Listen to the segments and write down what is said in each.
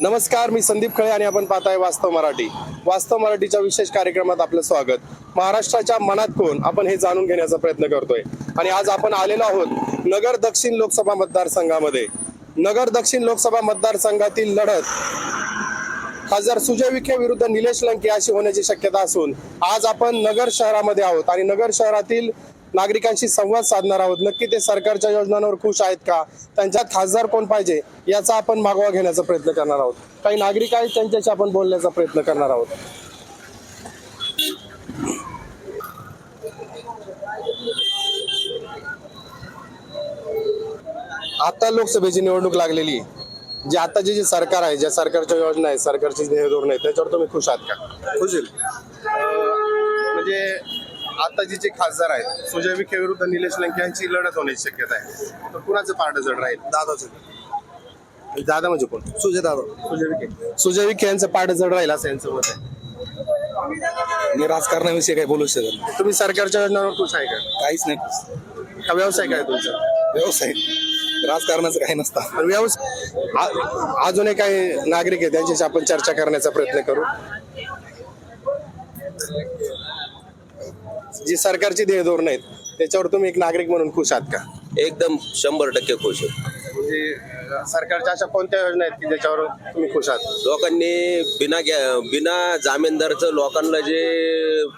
नमस्कार मी संदीप खळे आणि आपण पाहताय वास्तव मराठी. वास्तव मराठीच्या विशेष कार्यक्रमात आपलं स्वागत. महाराष्ट्राच्या मनात कोण? आपण हे जाणून घेण्याचा प्रयत्न करतोय. आणि आज आपण आलेलो आहोत नगर दक्षिण लोकसभा मतदारसंघामध्ये. नगर दक्षिण लोकसभा मतदारसंघातील लढत खासदार सुजय विखे विरुद्ध निलेश लंके अशी होण्याची शक्यता असून आज आपण नगर शहरामध्ये आहोत. आणि नगर शहरातील नागरिकांशी संवाद साधणार आहोत. नक्की ते सरकारच्या योजनांवर खुश आहेत का? त्यांच्यात खासदार कोण पाहिजे? याचा आपण मागोवा घेण्याचा प्रयत्न करणार आहोत. काही नागरिक आहेत त्यांच्याशी आपण बोलण्याचा प्रयत्न करणार आहोत. आता लोकसभेची निवडणूक लागलेली जे आताचे जे सरकार आहे ज्या सरकारच्या योजना आहेत सरकारची ध्येय धोरण आहे त्याच्यावर तुम्ही खुश आहात का? खुश म्हणजे आताचे जे खासदार आहेत सुजय विखे विरुद्ध निलेश लंके यांची लढत होण्याची शक्यता आहे. तर कुणाचं पारड जड राहील? दादाचं. दादा म्हणजे कोण? सुजय दादा. सुजय विखे. सुजय विखे यांचं पारड जड राहील असं यांचं मत आहे. मी राजकारणाविषयी काही बोलू शकत. तुम्ही सरकारच्या योजनांवर खुश आहे का? काहीच नाही. का व्यवसाय काय तुमचा? व्यवसाय. राजकारणाचं काही नसतं. व्यवसाय अजूनही काही नागरिक आहेत त्यांच्याशी आपण चर्चा करण्याचा प्रयत्न करू? जी सरकारची ध्येय धोरण आहेत त्याच्यावर तुम्ही एक नागरिक म्हणून खुश आहात का? एकदम शंभर टक्के खुश आहे. म्हणजे अं, सरकारच्या अशा कोणत्या योजना आहेत की ज्याच्यावर तुम्ही खुश आहात? लोकांनी बिना गॅ- बिना जामीनदारचं लोकांना जे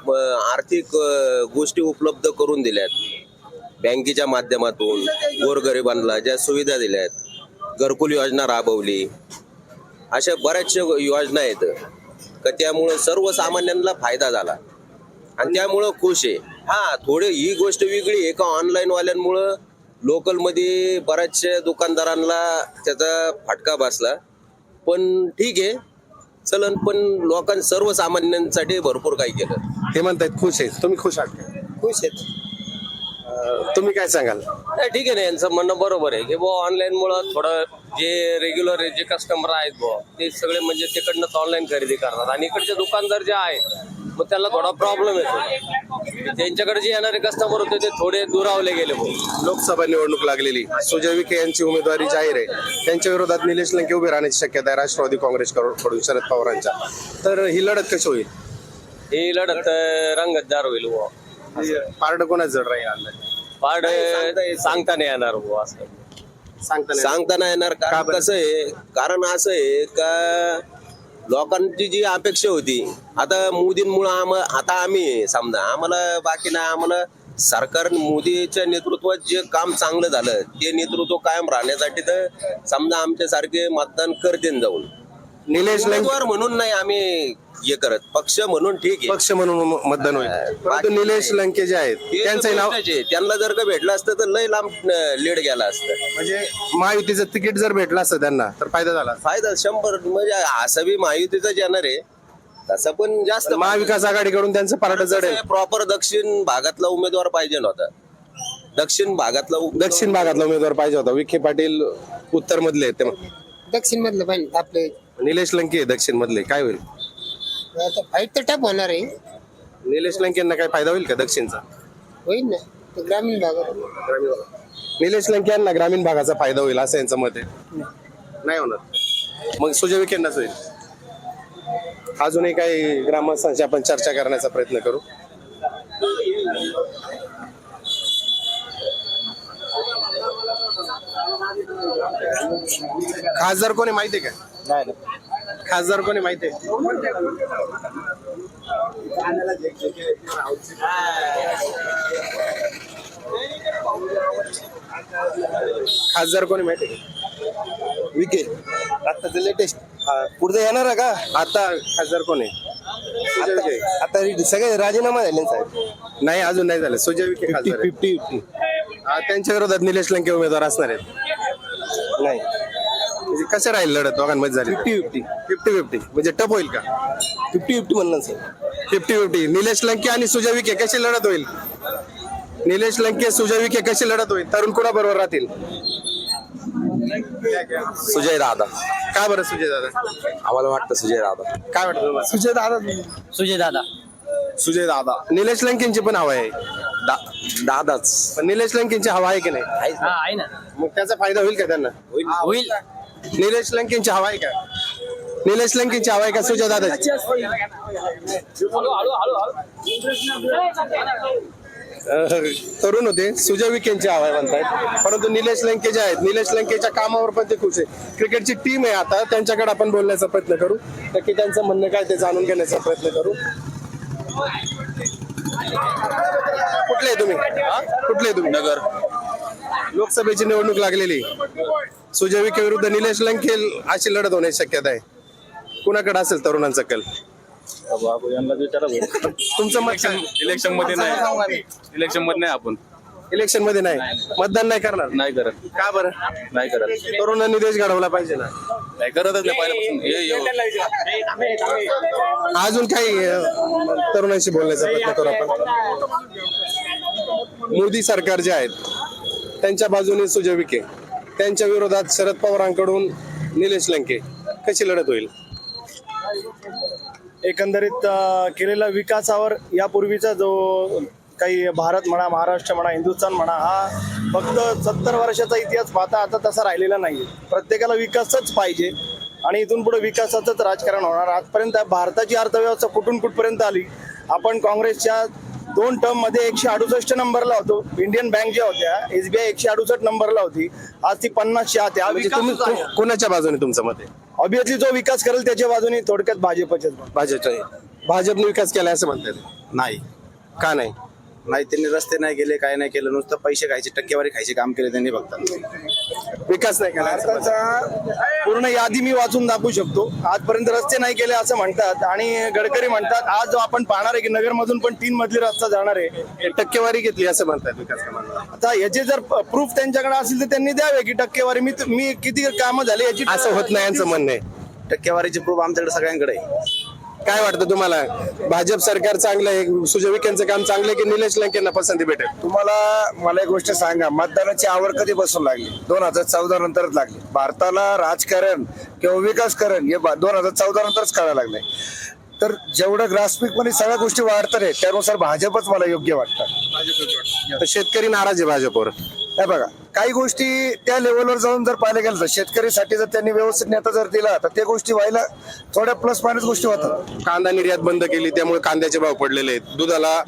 अ, आर्थिक अ, गोष्टी उपलब्ध करून दिल्यात बँकेच्या माध्यमातून गोरगरिबांना ज्या सुविधा दिल्यात घरकुल योजना राबवली अशा बऱ्याचशा योजना आहेत. का त्यामुळं सर्वसामान्यांना फायदा झाला. आणि त्यामुळं खुश आहे. हा थोडे ही गोष्ट वेगळी आहे. का ऑनलाईन वाल्यांमुळं लोकलमध्ये बऱ्याचशा दुकानदारांना त्याचा फटका बसला. पण ठीक आहे. चलन पण लोकां सर्वसामान्यांसाठी भरपूर काही केलं. ते म्हणतायत खुश आहेत. तुम्ही खुश आहात का? खुश आहेत. अं, तुम्ही काय सांगाल? नाही ठीक आहे ना. यांचं म्हणणं बरोबर आहे की बुवा ऑनलाईन मुळे थोडं जे रेग्युलर जे कस्टमर आहेत बुवा ते सगळे म्हणजे तिकडनंच ऑनलाईन खरेदी करतात. आणि इकडचे दुकानदार जे आहेत मग त्याला थोडा प्रॉब्लेम येतो. त्यांच्याकडे जे येणारे कस्टमर होते ते थोडे दुरावले गेले लोकसभा निवडणूक लागलेली. सुजय विखे यांची उमेदवारी जाहीर आहे. त्यांच्या विरोधात निलेश लंके उभे राहण्याची शक्यता आहे. राष्ट्रवादी काँग्रेस कडून शरद पवारांच्या. तर ही लढत कशी होईल? ही लढत रंगतदार होईल बुवा पारड कोणाच जड राहील? पाड सांगता नाही. येणार बुवा असं. सांगता नाही. सांगता नाही येणार का कारण? कसं आहे कारण असं आहे का लोकांची जी अपेक्षा होती आता मोदींमुळं आम आता आम्ही आहे, समजा. आम्हाला बाकी नाही आम्हाला सरकार मोदीच्या नेतृत्वात जे काम चांगलं झालं ते नेतृत्व कायम राहण्यासाठी तर समजा आमच्यासारखे मतदान करते जाऊन. निलेश लंके उमेदवार म्हणून नाही आम्ही हे करत. पक्ष म्हणून ठीक आहे. पक्ष म्हणून म- मतदान होईल. परंतु निलेश. लंके जे आहेत ते तर त्यांचंही नाव आहे. त्यांना जर का भेटलं असतं तर लय लांब लीड गेला असतं. म्हणजे महायुतीचं तिकीट जर भेटलं असतं त्यांना तर फायदा झाला असता. फायदा शंभर म्हणजे असं बी महायुतीचाच येणार आहे. तसं पण जास्त महाविकास आघाडीकडून त्यांचं पारड जड आहे. प्रॉपर दक्षिण भागातला उमेदवार पाहिजे नव्हता. दक्षिण भागातला उमेदवार- दक्षिण भागातला उमेदवार पाहिजे होता. विखे पाटील उत्तर मधले आहेत ते. दक्षिण मधलं पाहिजे आपले निलेश लंके दक्षिण मधले काय होईल? आता फाईट तर टप होणार आहे. निलेश लंकेंना काय फायदा होईल का दक्षिणचा? होईल ना. ते ग्रामीण भागात. ग्रामीण भागात. निलेश लंके यांना ग्रामीण भागाचा फायदा होईल असं यांचं मत आहे. नाही. होणार. मग सुजय विखेंनाच होईल. अजूनही काही ग्रामस्थांशी आपण चर्चा करण्याचा प्रयत्न करू. खासदार कोणी माहिती आहे का? खासदार कोणी माहिती आहे? खासदार कोणी माहिती विके आताच लेटेस्ट पुढचं येणार आहे का? आता खासदार कोण? आहे. आता सगळे राजीनामा झाले ना साहेब. नाही अजून नाही झालं. सुजय विखे खासदार. फिफ्टी फिफ्टी त्यांच्या विरोधात निलेश लंके उमेदवार असणार आहेत. नाही. म्हणजे कसं राहील लढत दोघांमध्ये झाली? फिफ्टी फिफ्टी फिफ्टी फिफ्टी म्हणजे टप होईल का? फिफ्टी फिफ्टी म्हणलं साहेब फिफ्टी फिफ्टी निलेश लंके आणि सुजय विखे कशी लढत होईल? निलेश लंके सुजय विखे कशी लढत होईल? तरुण कुणा बरोबर राहतील? सुजय दादा. का बरं सुजय दादा? आम्हाला वाटतं सुजय दादा. काय वाटतं तुम्हाला? सुजय दादा. सुजय दादा. सुजय दादा. निलेश लंकेंची पण हवा आहे. दादाच. पण निलेश लंकेंची हवा आहे की नाही? हा आहे ना. मग त्याचा फायदा होईल का त्यांना? होईल. निलेश लंकेंची हवा आहे का? निलेश लंकेची हवा आहे का सुजय दादाची? तरुण होते सुजय विखेंची हवा आहे म्हणतायत. परंतु निलेश लंके जे आहेत निलेश लंकेच्या कामावर पण ते खुश आहे क्रिकेटची टीम आहे आता त्यांच्याकडे आपण बोलण्याचा प्रयत्न करू. नक्की त्यांचं म्हणणं काय ते जाणून घेण्याचा प्रयत्न करू. कुठले आहे तुम्ही? कुठले आहे तुम्ही? नगर. लोकसभेची निवडणूक लागलेली. सुजय विखे विरुद्ध निलेश लंके अशी लढत होण्याची शक्यता आहे. कुणाकडे असेल तरुणांचा कल? तुमचं मत काय? इलेक्शनमध्ये नाही. इलेक्शनमध्ये नाही आपण. इलेक्शनमध्ये नाही. मतदान नाही करणार? नाही करत. का बरं? नाही करत. तरुणांनी देश घडवला पाहिजे ना. नाही करतच नाही पहिल्यापासून. हे एवढं. अजून काही अं, तरुणांशी बोलण्याचा प्रयत्न करू आपण? मोदी सरकार जे आहेत त्यांच्या बाजूने सुजय विखे. त्यांच्या विरोधात शरद पवारांकडून निलेश लंके कशी लढत होईल? एकंदरीत केलेल्या केलेला विकासावर यापूर्वीचा जो काही भारत म्हणा महाराष्ट्र म्हणा हिंदुस्थान म्हणा हा फक्त सत्तर वर्षाचा इतिहास पाहता आता तसा राहिलेला नाही प्रत्येकाला विकासच पाहिजे आणि इथून पुढे विकासाचंच राजकारण होणार. आजपर्यंत भारताची अर्थव्यवस्था कुठून कुठपर्यंत आली? आपण काँग्रेसच्या दोन टर्ममध्ये एकशे अडुसष्ट नंबरला होतो. इंडियन बँक ज्या होत्या एसबीआय एकशे अडुसष्ट नंबरला होती. आज ती पन्नासशे आते हा म्हणजे तुम्ही आहे. कुणाच्या बाजूने तुमचं मत आहे? ऑब्विसली जो विकास करेल त्याच्या बाजूने थोडक्यात भाजपच्याच भाजपच्या भाजपने विकास केला असं म्हणतात नाही. का नाही? नाही त्यांनी रस्ते नाही गेले काय नाही केलं नुसतं पैसे खायचे टक्केवारी खायचे काम केले त्यांनी फक्त. विकास नाही केला असं म्हणतात. भारताचा पूर्ण यादी मी वाचून दाखवू शकतो. आजपर्यंत रस्ते नाही केले असं म्हणतात आणि गडकरी म्हणतात आज जो आपण पाहणार आहे की नगर मधून पण तीन मजली रस्ता जाणार आहे टक्केवारी घेतली असं म्हणतात विकास कामांना. आता याचे जर प्रूफ त्यांच्याकडे असेल तर त्यांनी द्यावे की टक्केवारी. मी मी किती कामं झाली याची असं होत नाही यांचं म्हणणं आहे. टक्केवारीचे प्रूफ आमच्याकडे सगळ्यांकडे आहे. काय वाटतं तुम्हाला? भाजप सरकार चांगलं आहे? सुजय विखेंचं काम चांगलं आहे की निलेश लंकेंना पसंती भेटेल? तुम्हाला मला एक गोष्ट सांगा. मतदानाची आवड कधी बसून लागली? दोन हजार चौदा नंतरच लागली. भारताला राजकारण किंवा विकासकरण हे दोन हजार चौदा नंतरच कळायला लागलंय. तर जेवढं ग्रासपिकमध्ये सगळ्या गोष्टी वाढतात आहेत, त्यानुसार भाजपच मला योग्य वाटतं. तर शेतकरी नाराज आहे भाजपवर. हे बघा काही गोष्टी त्या लेवलवर जाऊन जर पाहिलं गेलं तर शेतकरीसाठी जर त्यांनी व्यवस्थित नेता जर दिला तर त्या गोष्टी व्हायला थोड्या प्लस मायनस गोष्टी होतात. कांदा निर्यात बंद केली त्यामुळे कांद्याचे भाव पडलेले आहेत. दुधाला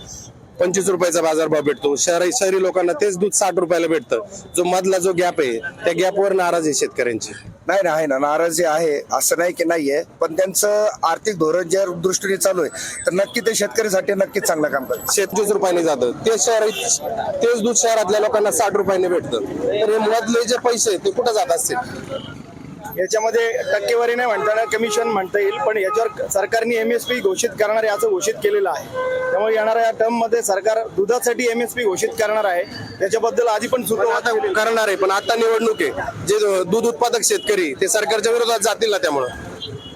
पंचवीस रुपयाचा बाजारभाव भेटतो. शहरी शहरी लोकांना तेच दूध साठ रुपयाला भेटतं. जो मधला जो गॅप आहे त्या गॅपवर नाराज आहे शेतकऱ्यांची. नाही ना आहे ना. नाराजी आहे. असं नाही की नाहीये. पण त्यांचं आर्थिक धोरण ज्या दृष्टीने चालू आहे तर नक्की ते शेतकऱ्यासाठी नक्कीच चांगलं काम करतात शेतकरीच रुपयाने जातं. तेच शहर तेच दूध शहरातल्या लोकांना साठ रुपयाने भेटतं. तर हे मधले जे पैसे ते कुठं जात असतील? याच्यामध्ये टक्केवारी नाही म्हणता येणार कमिशन म्हणता येईल पण याच्यावर सरकारने एमएसपी घोषित करणार आहे असं घोषित केलेलं आहे. त्यामुळे येणाऱ्या टर्ममध्ये सरकार दुधासाठी एमएसपी घोषित करणार आहे. त्याच्याबद्दल आधी पण पण सुरुवात आता करणार आहे पण आता निवडणूक आहे. जे दूध उत्पादक शेतकरी ते सरकारच्या विरोधात जातील ना त्यामुळं?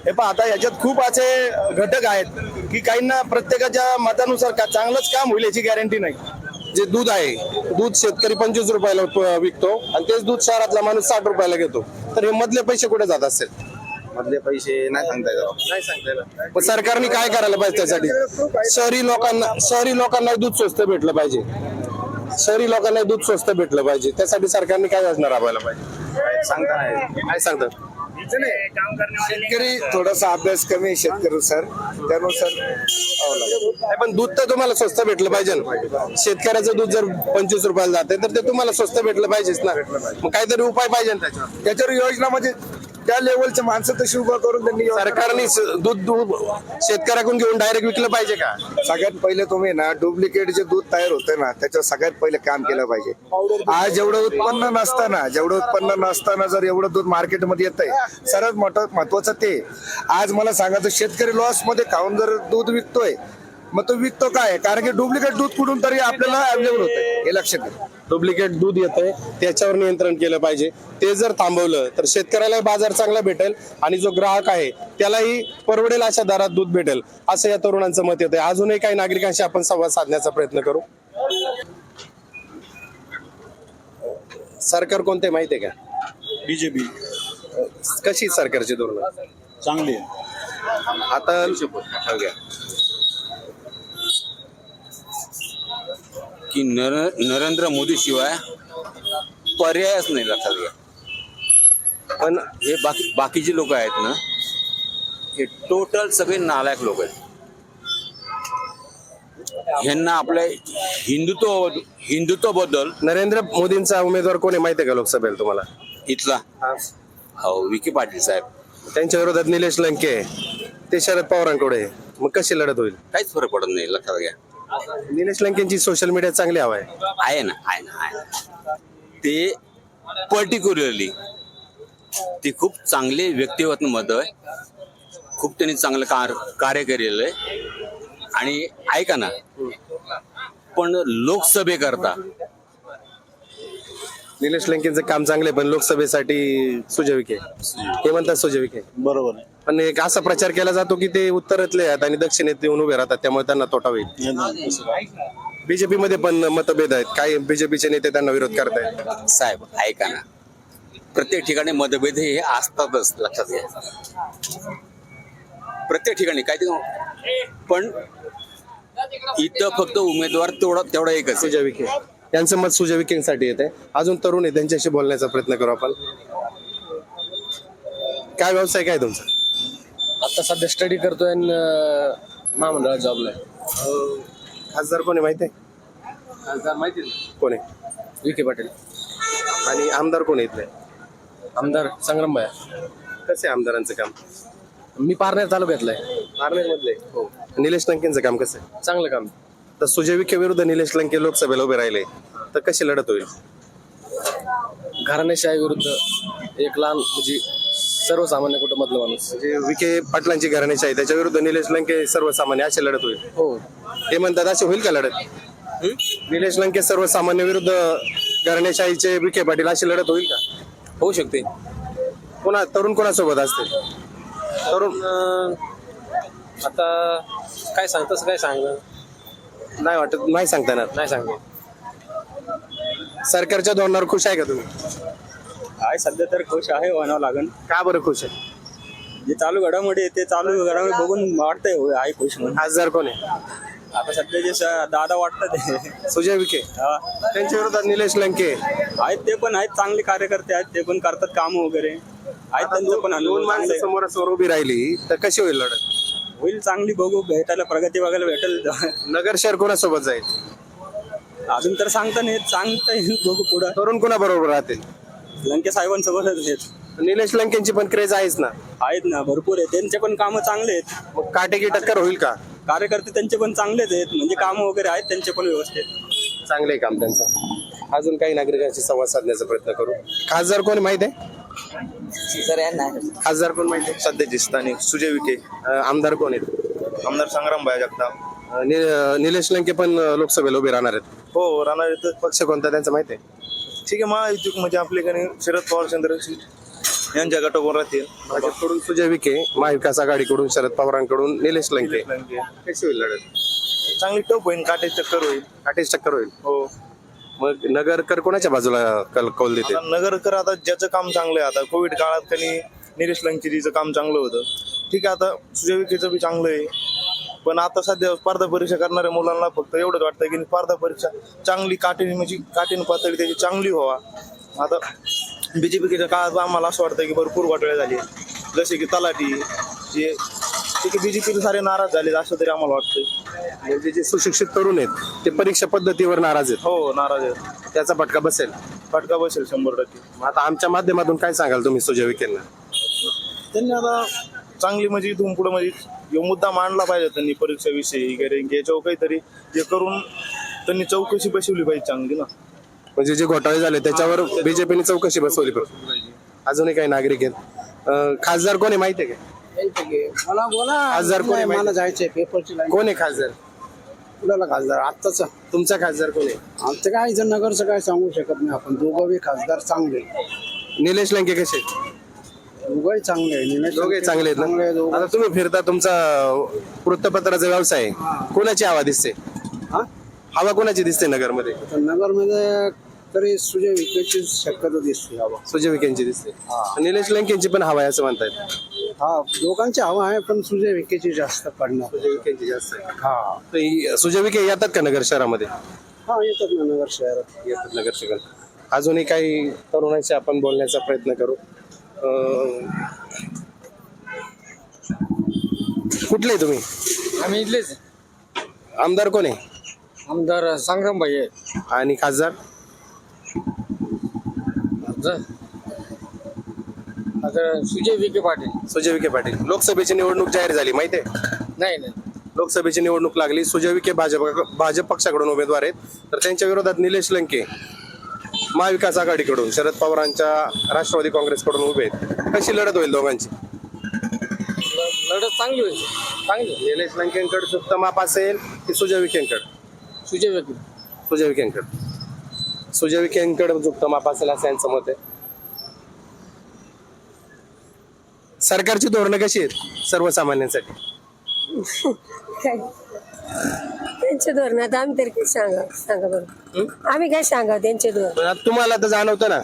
हे पहा आता याच्यात खूप असे घटक आहेत की काहींना प्रत्येकाच्या मतानुसार का चांगलंच काम होईल याची गॅरंटी नाही. जे दूध आहे दूध शेतकरी पंचवीस रुपयाला विकतो आणि तेच दूध शहरातला माणूस साठ रुपयाला घेतो. तर हे मधले पैसे कुठे जात असतील? मधले पैसे नाही सांगता येत. नाही सांगता पण सरकारने काय करायला पाहिजे त्यासाठी? शहरी लोकांना शहरी लोकांना दूध स्वस्त भेटलं पाहिजे. शहरी लोकांना दूध स्वस्त भेटलं पाहिजे. त्यासाठी सरकारने काय योजना राबवायला पाहिजे? सांगता नाही. काय सांगतात शेतकरी थोडासा अभ्यास कमी आहे शेतकरी सर. त्यानुसार पण दूध तर तुम्हाला स्वस्त भेटलं पाहिजे ना. शेतकऱ्याचं दूध जर पंचवीस रुपयाला जाते तर ते तुम्हाला स्वस्त भेटलं पाहिजेच ना. मग काहीतरी उपाय पाहिजे त्याच्यावर योजना म्हणजे त्या लेवलचे माणसं तशी उभा करून त्यांनी सरकारने दूध दूध शेतकऱ्याकडून घेऊन डायरेक्ट विकलं पाहिजे का? सगळ्यात पहिले तुम्ही ना डुप्लिकेट जे दूध तयार होते ना त्याच्यावर सगळ्यात पहिले काम केलं पाहिजे. आज जेवढं उत्पन्न नसताना जेवढं उत्पन्न नसताना जर एवढं दूध मार्केटमध्ये येत आहे सर्वात मोठं महत्वाचं ते. आज मला सांगायचं शेतकरी लॉसमध्ये खाऊन जर दूध विकतोय मग तो विकतो काय? कारण की डुप्लिकेट दूध कुठून तरी आपल्याला अवेलेबल होत हे लक्षात घ्या डुप्लिकेट दूध येतंय त्याच्यावर नियंत्रण केलं पाहिजे. ते जर थांबवलं तर शेतकऱ्यालाही बाजार चांगला भेटेल आणि जो ग्राहक आहे त्यालाही परवडेल अशा दरात दूध भेटेल असं या तरुणांचं मत येतं अजूनही काही नागरिकांशी आपण संवाद साधण्याचा प्रयत्न करू. सरकार कोणते माहिती आहे का? बीजेपी. कशी सरकारची धोरण? चांगली आहे. आता हो घ्या. की नर नरेंद्र मोदी शिवाय पर्यायच नाही लक्षात घ्या पण हे बाकी बाकीचे लोक आहेत ना हे टोटल सगळे नालायक लोक आहेत. ह्यांना आपल्या हिंदुत्व हिंदुत्वाबद्दल नरेंद्र मोदींचा उमेदवार कोण आहे माहिती आहे का लोकसभेला तुम्हाला? इथला. हो. विखे पाटील साहेब. त्यांच्या विरोधात निलेश लंके. ते शरद पवारांकडे. मग कशी लढत होईल? काहीच फरक पडत नाही लक्षात घ्या. निलेश लंकेंची सोशल मीडिया चांगली हवा आहे. आहे ना आहे ना आहे ना. ते पर्टिक्युलरली ते खूप चांगले व्यक्तिमत्व आहे. खूप त्यांनी चांगलं कार कार्य केलेलं आहे. आणि ऐका ना पण लोकसभेकरता निलेश लंकेंचं काम चांगलं आहे पण लोकसभेसाठी सुजय विखे. हे म्हणतात सुजय विखे. बरोबर आहे. पण एक असा प्रचार केला जातो की ते उत्तरेतले आहेत आणि दक्षिणेत येऊन उभे राहतात त्यामुळे त्यांना तोटा होईल. बीजेपी मध्ये पण मतभेद आहेत. काही बीजेपीचे नेते त्यांना विरोध करतायत? साहेब ऐका ना. प्रत्येक ठिकाणी मतभेद हे असतातच लक्षात घ्या. प्रत्येक ठिकाणी काय ते पण इथं फक्त उमेदवार तेवढा तेवढा एकच. सुजय विखे. यांचं मत सुजय विखेंसाठी येते अजून तरुण आहे त्यांच्याशी बोलण्याचा प्रयत्न करू आपण. काय व्यवसाय काय तुमचा? आता सध्या स्टडी करतोय आणि महामंडळात जॉबला आहे. खासदार कोण आहे माहिती आहे? खासदार माहिती ना कोण? आहे विखे पाटील. आणि आमदार कोण आहे इथले? आमदार संग्राम भाया. कसे आहे आमदारांचं काम? मी पारनेर तालुक्यातला आहे. पारनेर मधले हो. निलेश लंकेंचं काम कसं आहे? चांगलं काम. तर सुजय विखे विरुद्ध निलेश लंके लोकसभेला उभे राहिले. तर कशी लढत होईल? घराणेशाही विरुद्ध एक लहान म्हणजे सर्वसामान्य कुटुंबातला माणूस. म्हणजे विखे पाटलांची घराण्याची आहे त्याच्या विरुद्ध निलेश लंके सर्वसामान्य अशी लढत होईल. हो. ते म्हणतात अशी होईल का लढत? निलेश लंके सर्वसामान्य विरुद्ध घराणेशाहीचे विखे पाटील अशी लढत होईल का? होऊ शकते. कोणा तरुण कोणासोबत असते? तरुण आता काय सांग तसं काय सांग नाही वाटत नाही सांगता येणार. नाही सांग सरकारच्या धोरणावर खुश आहे का तुम्ही? काय सध्या तर खुश आहे म्हणावं लागेल. का बरं खुश आहे? जे चालू घडामोडी आहे ते चालू घडामोडी बघून वाटतंय होय, आहे खुश म्हणून. खासदार कोण आहे? आता सध्या जे स- दादा वाटतं ते. सुजय विखे. हा. त्यांच्या विरोधात निलेश लंके आहेत ते पण आहेत चांगले कार्यकर्ते आहेत ते पण करतात काम वगैरे. आहेत त्यांचं पण दोन अनुभव माणसं चांगले. समोरासमोर उभी राहिली तर कशी होईल लढत? होईल चांगली बघू भेटायला प्रगती बघायला भेटेल. नगर शहर कोणासोबत जाईल? अजून तर सांगता नाही येत, सांगता येईल बघू पुढं. तरुण कोणाबरोबर राहतील? लंके साहेबांसोबतच आहेत. निलेश लंकेंची पण क्रेज आहेच ना? आहेत ना भरपूर आहेत. त्यांचे पण कामं चांगले आहेत. मग काटेकी टक्कर होईल का? कार्यकर्ते त्यांचे पण चांगलेच आहेत. म्हणजे कामं वगैरे आहेत त्यांचे पण व्यवस्थित. चांगले आहे काम त्यांचं. अजून काही नागरिकांशी संवाद साधण्याचा प्रयत्न करू. खासदार कोण माहीत आहे? खासदार कोण माहीत आहे? सध्याचे स्थानिक सुजय विखे. अं, आमदार कोण आहेत? आमदार संग्राम भाया जगताप. अं, नि- निलेश लंके पण अं, लोकसभेला उभे राहणार आहेत. हो राहणार तर पक्ष कोणता त्यांचं माहीत आहे? ठीक आहे महायुती म्हणजे आपल्याकडे शरद पवार चंद्रशेखर यांच्या गटावर राहतील. भाजपकडून सुजय विखे महाविकास आघाडीकडून शरद पवारांकडून निलेश लंके. कशी होईल लढत? चांगली टप होईल काटे चक्कर होईल. काटेच टक्कर होईल? हो. मग नगरकर कोणाच्या बाजूला कल कौल देते? आता नगरकर आता ज्याचं काम चांगलं आहे आता कोविड काळात त्यांनी निलेश लंकेजीचं काम चांगलं होतं. ठीक आहे आता सुजय विखेचं बी चांगलं आहे. पण आता सध्या स्पर्धा परीक्षा करणाऱ्या मुलांना फक्त एवढंच वाटतं की स्पर्धा परीक्षा चांगली काटेनी म्हणजे काटेनी पातळी त्याची चांगली व्हावा. आता बीजेपीच्या काळात आम्हाला असं वाटतं की भरपूर घोटाळे झाले. जसे की तलाठी जे ठीक आहे बीजेपी सारे नाराज झाले असं तरी आम्हाला वाटतंय. म्हणजे जे सुशिक्षित तरुण आहेत ते परीक्षा पद्धतीवर नाराज आहेत. हो नाराज आहे त्याचा फटका बसेल. फटका बसेल शंभर टक्के. मग आता आमच्या माध्यमातून काय सांगाल तुम्ही सुजय विखेंना? त्यांनी आता चांगली म्हणजे इथून पुढे म्हणजे ह्यो मुद्दा मांडला पाहिजे त्यांनी परीक्षेविषयी कारण की याच्यावर काहीतरी हे करून त्यांनी चौकशी बसवली पाहिजे चांगली ना. म्हणजे जे घोटाळे झाले त्याच्यावर बीजेपीने चौकशी बसवली पाहिजे. अजूनही काही नागरिक आहेत. अं, खासदार कोण आहे माहिती आहे का? मला बोला. खासदार कोण आहे मला जायचंय पेपरची लाईन कोण आहे खासदार? कुणाला खासदार? आत्ताच. तुमचा खासदार कोण आहे? आमचं काय जर नगरचं काय सांगू शकत नाही आपण. दोघं बी खासदार चांगले. निलेश लंके कसे? आहेत? दोघंही चांगले आहे. निलेश दोघे चांगले चांगले आहे आहेत ना? दोघं. आता तुम्ही फिरता तुमचा वृत्तपत्राचा व्यवसाय आहे. कोणाची हवा दिसते? हा? हवा कोणाची दिसते नगरमध्ये? तर नगरमध्ये तरी सुजय विकेची शक्यता दिसते हवा. सुजय विखेंची दिसते. निलेश लंकेंची पण हवा आहे असं म्हणतायत. हा दोघांची हवा आहे पण सुजय विकेची जास्त पडणार. सुजय विखेंची जास्त आहे. हा. तर ही- सुजय विखे येतात का नगर शहरामध्ये? हा येतात ना नगर शहरात. येतात नगर शहरात. अजूनही काही तरुणांशी आपण बोलण्याचा प्रयत्न करू. कुठले तुम्ही? आम्ही इथलेच आमदार कोण आहे? आमदार संग्राम भाई आणि खासदार? आता सुजय विखे पाटील. सुजय विखे पाटील. लोकसभेची निवडणूक जाहीर झाली माहिती आहे? नाही नाही. लोकसभेची निवडणूक लागली सुजय विखे भाजप भाजप पक्षाकडून उमेदवार आहेत. तर त्यांच्या विरोधात निलेश लंके महाविकास आघाडीकडून शरद पवारांच्या राष्ट्रवादी काँग्रेसकडून उभे आहेत. कशी लढत होईल दोघांची? लढत चांगली होती चांगली निलेश लंकेंकड सुप्त माप असेल की सुजय विखेंकड? सुजय विखे सुजय विखेंकड. सुजय विखेंकड जुप्त माप असेल असं यांचं मत आहे. सरकारची धोरणं कशी आहेत सर्वसामान्यांसाठी? काय? त्यांच्या धोरणात आम्ही तरी काय सांगा सांगा बरं. आम्ही काय सांगा त्यांचे धोरण? पण आता तुम्हाला तर जाणवतं ना?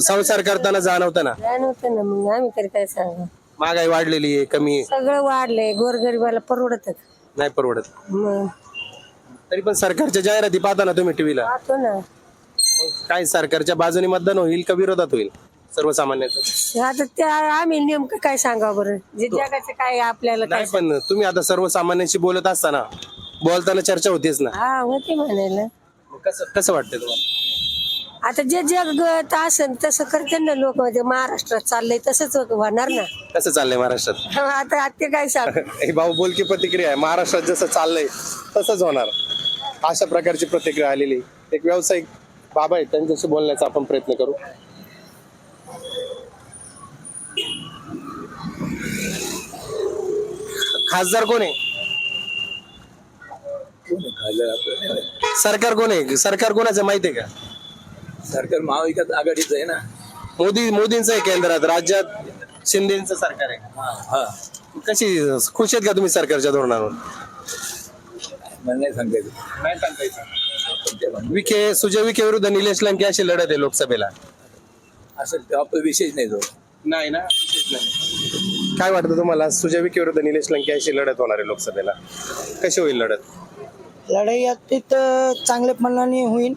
संसार करताना जाणवतं ना? जाणवतं ना मग आम्ही तरी काय सांगा? महागाई वाढलेली आहे कमी आहे. सगळं वाढलंय गोरगरिबाला परवडत नाही परवडत. मग? तरी पण सरकारच्या जाहिराती पाहता ना तुम्ही टीव्हीला पाहतो ना. काय सरकारच्या बाजूने मतदान होईल का विरोधात होईल? सर्वसामान्यांचं. आता त्या आम्ही नेमकं काय सांगा बरं? जे जगाचं काय आपल्याला काय नाही पण तुम्ही आता सर्वसामान्यांशी बोलत असताना बोलताना चर्चा होतीच ना. हा होते म्हणायला. मग कसं कसं वाटतं तुम्हाला? आता जे जग असन तसं करते ना लोक. महाराष्ट्रात चाललंय तसंच होणार ना. कसं चाललंय महाराष्ट्रात? आता ते काय सांग? हे भाऊ बोलकी प्रतिक्रिया आहे. महाराष्ट्रात जसं चाललंय तसंच होणार. अशा प्रकारची प्रतिक्रिया आलेली एक व्यावसायिक बाबा आहेत त्यांच्याशी बोलण्याचा आपण प्रयत्न करू. खासदार कोण आहे? सरकार कोण आहे? सरकार कोणाचं माहिती आहे का? सरकार महाविकास आघाडीचं आहे ना. मोदी मोदींचं आहे केंद्रात. राज्यात शिंदेचं सरकार आहे. कशी खुश आहेत का तुम्ही सरकारच्या धोरणावर? मला नाही सांगायचं. नाही सांगायचं. विखे सुजय विखे विरुद्ध निलेश लंके अशी लढत आहे लोकसभेला. असं आपला विषयच नाही तो. नाही ना काय वाटतं तुम्हाला? सुजय विखे विरुद्ध निलेश लंके अशी लढत होणार आहे लोकसभेला. कशी होईल लढत? लढाई अत्यंत चांगल्यापणाने होईल.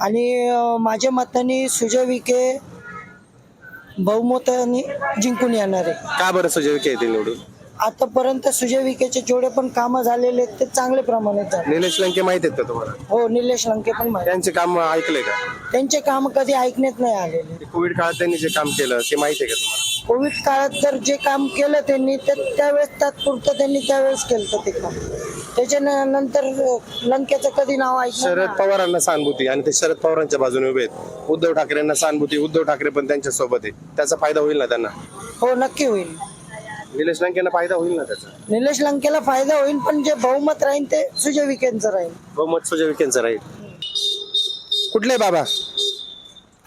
आणि माझ्या मताने सुजय विखे बहुमताने जिंकून येणार आहे. का बरं सुजय विखे येतील निवडून आतापर्यंत सुजय विखेचे जेवढे पण कामं झालेले आहेत ते चांगल्या प्रमाणात झाले. निलेश लंके माहीत आहेत का तुम्हाला? हो निलेश लंके पण माहिती त्यांचे काम ऐकलंय का? त्यांचे काम कधी ऐकण्यात नाही आलेले. कोविड काळात त्यांनी जे काम केलं ते माहिती आहे का तुम्हाला? कोविड काळात तर जे काम केलं त्यांनी ते त्यावेळेस तात्पुरतं त्यांनी त्यावेळेस केलं ते काम. त्याच्यानंतर लंकेचं कधी नाव ऐकलं शरद नाही. पवारांना सहानुभूती आणि ते शरद पवारांच्या बाजूने उभे आहेत. उद्धव ठाकरेंना सहानुभूती उद्धव ठाकरे पण त्यांच्यासोबत आहे त्याचा फायदा होईल ना त्यांना? हो नक्की होईल. निलेश लंकेंना फायदा होईल ना त्याचा? निलेश लंकेला फायदा होईल पण जे बहुमत राहील ते सुजय विखेंचं राहील. बहुमत सुजय विखेंचं राहील. कुठले बाबा?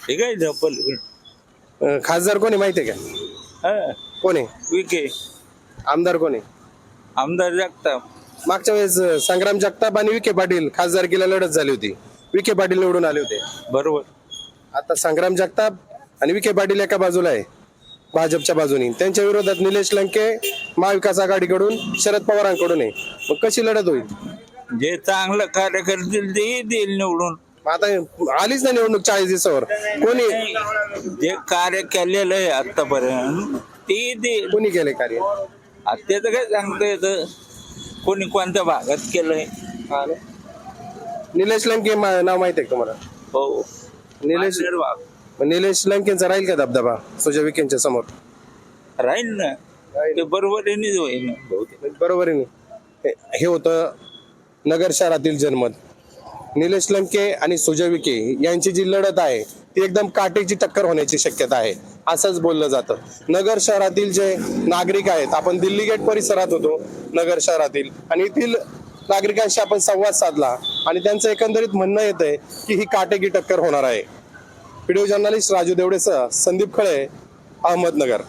ठीक आहे अं, खासदार कोणी माहितीये का? कोण आहे? विके आमदार कोण आहे? आमदार जगताप. मागच्या वेळेस अं, संग्राम जगताप आणि विखे पाटील खासदारकीला लढत झाली होती. विखे पाटील निवडून आले होते. बरोबर. आता संग्राम जगताप आणि विखे पाटील एका बाजूला आहे. भाजपच्या बाजूने. त्यांच्या विरोधात निलेश लंके महाविकास आघाडीकडून शरद पवारांकडून आहे. मग कशी लढत होईल? जे चांगलं कार्य करतील ते देईल निवडून. आता आलीच ना निवडणूक चाळीस दिवसावर. कोणी? जे कार्य केलेलं आहे आतापर्यंत ते देईल. कोणी केले कार्य? त्याचं काय सांगता येतं? कोणी कोणत्या भागात केलंय? निलेश लंके मा- नाव माहिती आहे का तुम्हाला? हो. निलेश पाचशे भाग. मग निलेश लंकेंचा राहील का धबधबा? सुजय विखेंच्या समोर? राहील ना. ते बरोबर आहे होईल. ना बहुतेक. बरोबर आहे ना? हे- हे होतं नगर शहरातील जनमत. निलेश लंके आणि सुजय विखे यांची जी लढत आहे ती एकदम काटेची टक्कर होण्याची शक्यता आहे. असंच बोललं जातं. नगर शहरातील जे नागरिक आहेत आपण दिल्ली गेट परिसरात होतो नगर शहरातील. आणि येथील नागरिकांशी आपण संवाद साधला आणि त्यांचं एकंदरीत म्हणणं येत आहे की ही काटेकी टक्कर होणार आहे. व्हिडिओ जर्नलिस्ट राजू देवडेसह संदीप खळे अहमदनगर.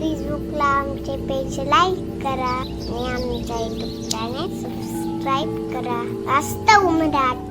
फेसबुकला आमचे पेज लाईक करा आणि आमच्या युट्यूब चॅनेल सबस्क्राईब करा. वास्तव मराठी